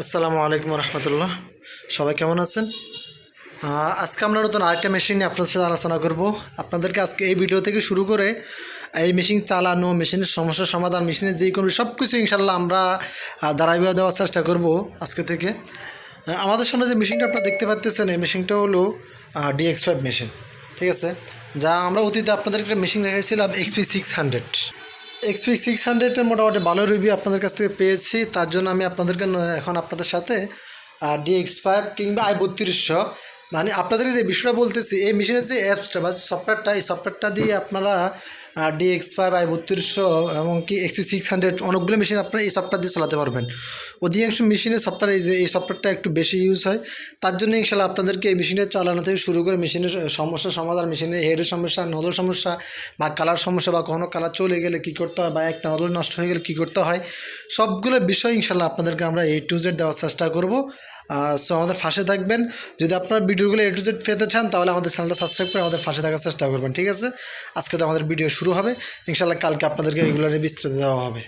আসসালামু আলাইকুম রহমতুল্লাহ। সবাই কেমন আছেন? আজকে আমরা নতুন আরেকটা মেশিন নিয়ে আপনাদের সাথে আলোচনা করব। আপনাদেরকে আজকে এই ভিডিও থেকে শুরু করে এই মেশিন চালানো মেশিনের সমস্যা সমাধান মেশিনের যেই কোনো সব কিছু ইনশাল্লাহ আমরা দাঁড়াইয়া দেওয়ার চেষ্টা করব আজকে থেকে। আমাদের সামনে যে মেশিনটা আপনারা দেখতে পাচ্তেছেন, এই মেশিনটা হলো ডিএক্স ফাইভ মেশিন ঠিক আছে? যা আমরা অতীতে আপনাদের একটা মেশিন দেখাইছিলাম XP six hundred XP six হান্ড্রেডের মোটামুটি ভালো রিভিউ আপনাদের কাছ থেকে পেয়েছি। তার জন্য আমি আপনাদেরকে এখন আপনাদের সাথে ডিএক্স ফাইভ কিংবা আই বত্রিশশো মানে আপনাদের যে বিষয়টা বলতেছি, এই মেশিনের যে অ্যাপসটা বা সফটওয়্যারটা এই সফটওয়্যারটা দিয়ে আপনারা ডিএক্স ফাইভ আই বত্রিশশো এবং কি এক্সপি সিক্স হান্ড্রেড অনেকগুলো মেশিন আপনারা এই সফটওয়্যার দিয়ে চালাতে পারবেন। অধিকাংশ মেশিনের সফটওয়্যার এই যে, এই সফটওয়্যারটা একটু বেশি ইউজ হয়। তার জন্য ইনশাল্লাহ আপনাদেরকে এই মেশিনটা চালানো থেকে শুরু করে মেশিনের সমস্যা সমাধান মেশিনের হেডের সমস্যা নদল সমস্যা বা কালার সমস্যা বা কখনো কালার চলে গেলে কী করতে হয় বা একটা নদল নষ্ট হয়ে গেলে কী করতে হয়, সবগুলো বিষয় ইনশাল্লাহ আপনাদেরকে আমরা এ টু জেড দেওয়ার চেষ্টা করব। সো আমাদের ফাঁসে থাকবেন। যদি আপনারা ভিডিওগুলো এ টু জেড পেতে চান, তাহলে আমাদের চ্যানেলটা সাবস্ক্রাইব করে আমাদের ফাঁসে থাকার চেষ্টা করবেন, ঠিক আছে? আজকে তো আমাদের ভিডিও শুরু হবে। ইনশাল্লাহ কালকে আপনাদেরকে রেগুলারে নিয়ে বিস্তারিত দেওয়া হবে।